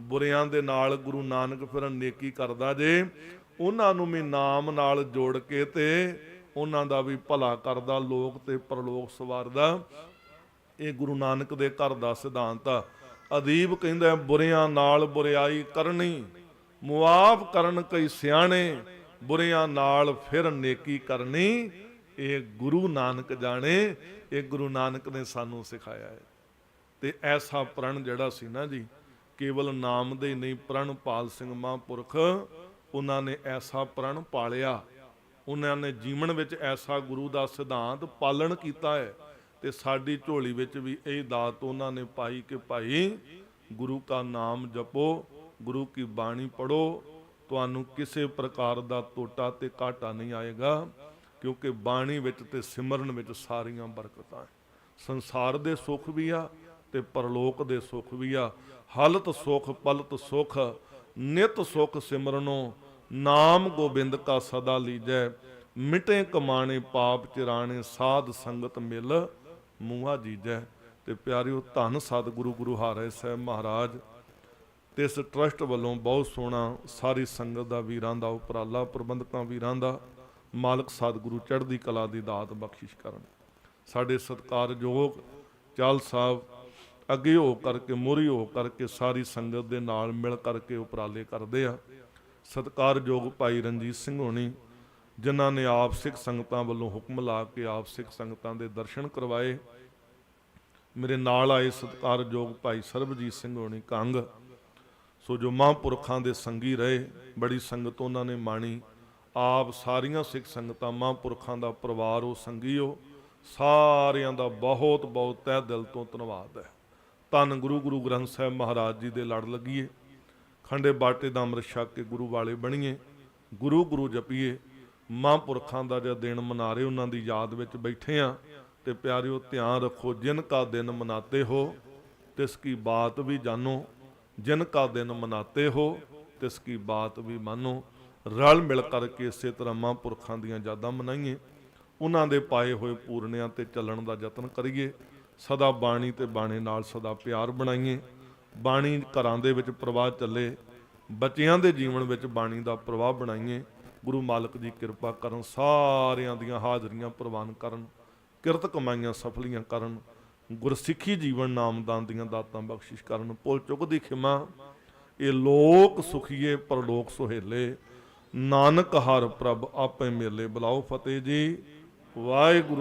ਬੁਰਿਆਂ ਦੇ ਨਾਲ ਗੁਰੂ ਨਾਨਕ ਫਿਰ ਨੇਕੀ ਕਰਦਾ ਜੇ ਉਹਨਾਂ ਨੂੰ ਵੀ ਨਾਮ ਨਾਲ ਜੋੜ ਕੇ ਤੇ ਉਹਨਾਂ ਦਾ ਵੀ ਭਲਾ ਕਰਦਾ, ਲੋਕ ਤੇ ਪਰਲੋਕ ਸਵਾਰਦਾ। ਇਹ ਗੁਰੂ ਨਾਨਕ ਦੇ ਘਰ ਦਾ ਸਿਧਾਂਤ ਆ। ਅਦੀਬ ਕਹਿੰਦਾ ਬੁਰਿਆਂ ਨਾਲ ਬੁਰਿਆਈ ਕਰਨੀ ਮੁਆਫ ਕਰਨ ਕਈ ਸਿਆਣੇ, ਬੁਰਿਆਂ ਨਾਲ ਫਿਰ ਨੇਕੀ ਕਰਨੀ। ਇਹ ਗੁਰੂ ਨਾਨਕ ਜਾਣੇ, ਇਹ ਗੁਰੂ ਨਾਨਕ ਨੇ ਸਾਨੂੰ ਸਿਖਾਇਆ ਹੈ। ਤੇ ਐਸਾ ਪ੍ਰਣ ਜਿਹੜਾ ਸੀ ਨਾ ਜੀ, ਕੇਵਲ ਨਾਮ ਦੇ ਨਹੀਂ, ਪ੍ਰਣ ਪਾਲ ਸਿੰਘ ਮਹਾਂਪੁਰਖ ਉਹਨਾਂ ਨੇ ਐਸਾ ਪ੍ਰਣ ਪਾਲਿਆ। ਉਹਨਾਂ ਨੇ ਜੀਵਨ ਵਿੱਚ ਐਸਾ ਗੁਰੂ ਦਾ ਸਿਧਾਂਤ ਪਾਲਣ ਕੀਤਾ ਹੈ ਤੇ ਸਾਡੀ ਝੋਲੀ ਵਿੱਚ ਵੀ ਇਹ ਦਾਤ ਉਹਨਾਂ ਨੇ ਪਾਈ ਕਿ ਭਾਈ ਗੁਰੂ ਦਾ ਨਾਮ ਜਪੋ, ਗੁਰੂ ਕੀ ਬਾਣੀ ਪੜੋ ਤੁਹਾਨੂੰ ਕਿਸੇ ਪ੍ਰਕਾਰ ਦਾ ਤੋਟਾ ਤੇ ਘਾਟਾ ਨਹੀਂ ਆਏਗਾ, ਕਿਉਂਕਿ ਬਾਣੀ ਵਿੱਚ ਤੇ ਸਿਮਰਨ ਵਿੱਚ ਸਾਰੀਆਂ ਬਰਕਤਾਂ ਸੰਸਾਰ ਦੇ ਸੁੱਖ ਵੀ ਆ ਤੇ ਪਰਲੋਕ ਦੇ ਸੁੱਖ ਵੀ ਆ। ਹਲਤ ਸੁੱਖ, ਪਲਤ ਸੁੱਖ ਨਿਤ ਸੁਖ ਸਿਮਰਨੋ, ਨਾਮ ਗੋਬਿੰਦ ਕਾ ਸਦਾ ਲੀਜੈ, ਮਿਟੇ ਕਮਾਣੇ ਪਾਪ ਚਿਰਾਣੇ, ਸਾਧ ਸੰਗਤ ਮਿਲ ਮੂਹਾ ਜੀਜੈ। ਤੇ ਪਿਆਰਿਓ, ਧੰਨ ਸਤਿਗੁਰੂ ਗੁਰੂ ਹਾਰੇ ਸਾਹਿਬ ਮਹਾਰਾਜ ਤੇ ਇਸ ਟਰਸਟ ਵੱਲੋਂ ਬਹੁਤ ਸੋਹਣਾ ਸਾਰੀ ਸੰਗਤ ਦਾ, ਵੀਰਾਂ ਦਾ, ਉਪਰਾਲਾ, ਪ੍ਰਬੰਧਕਾਂ ਵੀਰਾਂ ਦਾ, ਮਾਲਕ ਸਤਿਗੁਰੂ ਚੜ੍ਹਦੀ ਕਲਾ ਦੀ ਦਾਤ ਬਖਸ਼ਿਸ਼ ਕਰਨ। ਸਾਡੇ ਸਤਿਕਾਰਯੋਗ ਚਾਲ ਸਾਹਿਬ ਅੱਗੇ ਹੋ ਕਰਕੇ ਮੋਰੀ ਹੋ ਕਰਕੇ ਸਾਰੀ ਸੰਗਤ ਦੇ ਨਾਲ ਮਿਲ ਕਰਕੇ ਉਪਰਾਲੇ ਕਰਦੇ ਆ। ਸਤਿਕਾਰਯੋਗ ਭਾਈ ਰਣਜੀਤ ਸਿੰਘ ਹੋਣੀ, ਜਿਨ੍ਹਾਂ ਨੇ ਆਪ ਸਿੱਖ ਸੰਗਤਾਂ ਵੱਲੋਂ ਹੁਕਮ ਲਾ ਕੇ ਆਪ ਸਿੱਖ ਸੰਗਤਾਂ ਦੇ ਦਰਸ਼ਨ ਕਰਵਾਏ। ਮੇਰੇ ਨਾਲ ਆਏ ਸਤਿਕਾਰਯੋਗ ਭਾਈ ਸਰਬਜੀਤ ਸਿੰਘ ਹੋਣੀ ਕੰਗ। ਸੋ ਜੋ ਮਹਾਂਪੁਰਖਾਂ ਦੇ ਸੰਗੀ ਰਹੇ, ਬੜੀ ਸੰਗਤ ਉਹਨਾਂ ਨੇ ਮਾਣੀ। ਆਪ ਸਾਰੀਆਂ ਸਿੱਖ ਸੰਗਤਾਂ, ਮਹਾਂਪੁਰਖਾਂ ਦਾ ਪਰਿਵਾਰ ਉਹ ਸੰਗੀਓ ਸਾਰਿਆਂ ਦਾ ਬਹੁਤ ਬਹੁਤ ਤਹਿ ਦਿਲ ਤੋਂ ਧੰਨਵਾਦ ਹੈ। ਧੰਨ ਗੁਰੂ ਗੁਰੂ ਗ੍ਰੰਥ ਸਾਹਿਬ ਮਹਾਰਾਜ ਜੀ ਦੇ ਲੜ ਲੱਗੀਏ। ਖੰਡੇ ਬਾਟੇ ਦਾ ਅੰਮ੍ਰਿਤ ਛਕ ਕੇ ਗੁਰੂ ਵਾਲੇ ਬਣੀਏ। ਗੁਰੂ ਗੁਰੂ ਜਪੀਏ। ਮਹਾਂਪੁਰਖਾਂ ਦਾ ਜਦ ਦਿਨ ਮਨਾ ਰਹੇ ਉਹਨਾਂ ਦੀ ਯਾਦ ਵਿੱਚ ਬੈਠੇ ਆ ਤੇ ਪਿਆਰਿਓ ਧਿਆਨ ਰੱਖੋ, ਜਿਨ ਕਾ ਦਿਨ ਮਨਾਤੇ ਹੋ, ਤਿਸ ਕੀ ਬਾਤ ਵੀ ਜਾਣੋ। ਜਿਨ ਕਾ ਦਿਨ ਮਨਾਤੇ ਹੋ, ਤਿਸ ਕੀ ਬਾਤ ਵੀ ਮਾਨੋ। ਰਲ ਮਿਲ ਕਰਕੇ ਇਸੇ ਤਰ੍ਹਾਂ ਮਹਾਂਪੁਰਖਾਂ ਦੀਆਂ ਯਾਦਾਂ ਮਨਾਈਏ। ਉਹਨਾਂ ਦੇ ਪਾਏ ਹੋਏ ਪੂਰਨਿਆਂ ਤੇ ਚੱਲਣ ਦਾ ਯਤਨ ਕਰੀਏ। ਸਦਾ ਬਾਣੀ ਤੇ ਬਾਣੇ ਨਾਲ ਸਦਾ ਪਿਆਰ ਬਣਾਈਏ। ਬਾਣੀ ਘਰਾਂ ਦੇ ਵਿੱਚ ਪ੍ਰਵਾਹ ਚੱਲੇ। ਬੱਚਿਆਂ ਦੇ ਜੀਵਨ ਵਿੱਚ ਬਾਣੀ ਦਾ ਪ੍ਰਵਾਹ ਬਣਾਈਏ। ਗੁਰੂ ਮਾਲਕ ਦੀ ਕਿਰਪਾ ਕਰਨ, ਸਾਰਿਆਂ ਦੀਆਂ ਹਾਜ਼ਰੀਆਂ ਪ੍ਰਵਾਨ ਕਰਨ, ਕਿਰਤ ਕਮਾਈਆਂ ਸਫਲੀਆਂ ਕਰਨ, ਗੁਰਸਿੱਖੀ ਜੀਵਨ ਨਾਮਦਾਨ ਦੀਆਂ ਦਾਤਾਂ ਬਖਸ਼ਿਸ਼ ਕਰਨ, ਪੁੱਲ ਚੁੱਕ ਦੀ ਖਿਮਾ। ਇਹ ਲੋਕ ਸੁਖੀਏ, ਪਰਲੋਕ ਸੁਹੇਲੇ। ਨਾਨਕ ਹਰ ਪ੍ਰਭ ਆਪੇ ਮੇਲੇ, ਬੁਲਾਓ ਫਤਿਹ ਜੀ। ਵਾਹਿਗੁਰੂ